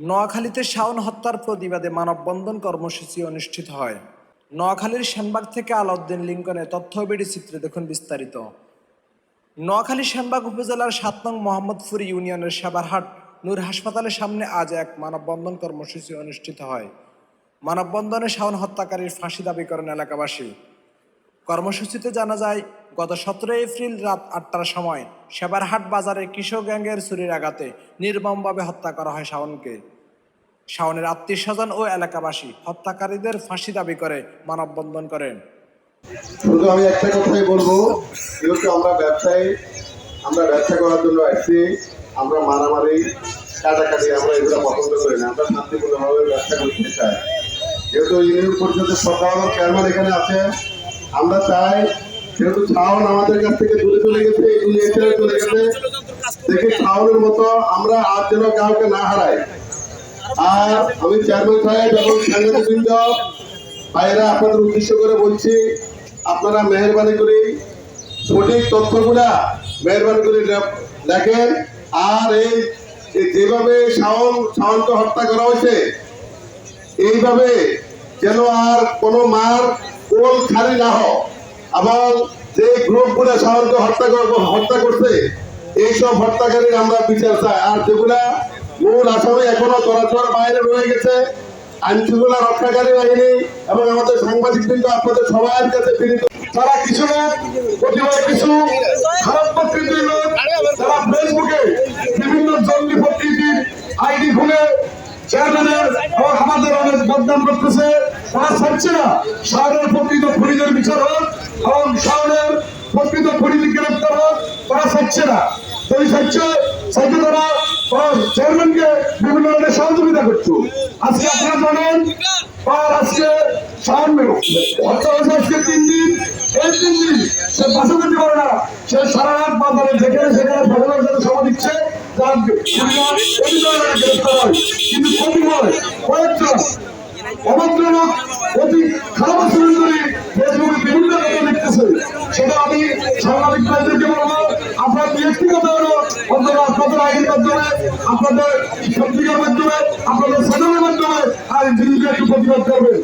নোয়াখালীতে শাওন হত্যার প্রতিবাদে মানববন্ধন কর্মসূচি অনুষ্ঠিত হয়। নোয়াখালীর শ্যানবাগ থেকে আলাউদ্দিন লিঙ্কনের তথ্য বিডি চিত্রে দেখুন বিস্তারিত। নোয়াখালী শ্যানবাগ উপজেলার সাত নং মোহাম্মদপুর ইউনিয়নের সেবারহাট নূর হাসপাতালের সামনে আজ এক মানববন্ধন কর্মসূচি অনুষ্ঠিত হয়। মানববন্ধনে শাওন হত্যাকারীর ফাঁসি দাবি করেন এলাকাবাসী। কর্মসূচিতে জানা যায়, গত সতেরো এপ্রিল রাত আটটার সময় সেবারহাট বাজারে কৃষক গ্যাংয়ের চুরির আঘাতে নির্মমভাবে হত্যা করা হয় শাওনকে। শাওনের আত্মীয় স্বজন ও এলাকাবাসী হত্যাকারীদের ফাঁসি দাবি করে মানববন্ধন করেন। শুধু আমি একটা কথাই বলব যেহেতু আমরা ব্যবসায়ী, আমরা ব্যবসা করার জন্য আসছি, আমরা মারামারি, কাটাকাটি আমরা এগুলো পছন্দ করি না, আমরা শান্তিপূর্ণভাবে ব্যবসা করতে চাই। যেহেতু ইউনিয়ন এখানে আছে আমরা চাই, যেহেতু ছাউন আমাদের কাছ থেকে দূরে চলে গেছে এগুলি এসে চলে গেছে, দেখি ছাউনের মতো আমরা আর যেন কাউকে না হারাই। আর আমি চেয়ারম্যান সাহেব এবং সাংবাদিকবৃন্দ ভাইরা আপনাদের উদ্দেশ্য করে বলছি, আপনারা মেহরবানি করে সঠিক তথ্যগুলা মেহরবানি করে লেখেন আর এই এই যেভাবে শাওন, শাওনকে হত্যা করা হয়েছে, এইভাবে যেন আর কোনো মার কোল খালি না হয়। এবং যে গ্রুপগুলো শাওনকে হত্যা কর- হত্যা করছে, এইসব হত্যাকারীর আমরা বিচার চাই। আর যেগুলা মূল আসামি এখনও চলাচল বাইরে রয়ে গেছে আইন শৃঙ্খলা রক্ষাকারী বাহিনী এবং আমাদের সাংবাদিক বৃন্দ আপনাদের সবার কাছে বিনীত। তারা কিছু লোক প্রতিবার কিছু খারাপ প্রকৃতির লোক তারা ফেসবুকে বিভিন্ন জঙ্গি প্রকৃতির আইডি খুলে চেয়ারম্যানের আমাদের অনেক বদনাম করতেছে। তারা চাচ্ছে না। শহরের প্রকৃত খুনিদের বিচার হোক, এবং শহরের প্রকৃত খুনিদের গ্রেপ্তার হোক তারা চাচ্ছে না। সেই চাচ্ছে চাইতে তারা চেয়ারম্যানকে বিভিন্ন ধরনের সহযোগিতা করছ। আজকে আপনারা জানেন, আর তিন দিন সে পারে না, সে সারা সেখানে কিন্তু কয়েকজন অভদ্রলোক অতি খারাপ আচরণ বিভিন্ন কথা সেটা আমি সাংবাদিক ভাইদেরকে আপনার ব্যক্তিগত হলো অন্তত আপনাদের আইনের মাধ্যমে, আপনাদের মাধ্যমে, আপনাদের চ্যানেলের মাধ্যমে, আর জিনিসটা একটু প্রতিবাদ করবেন।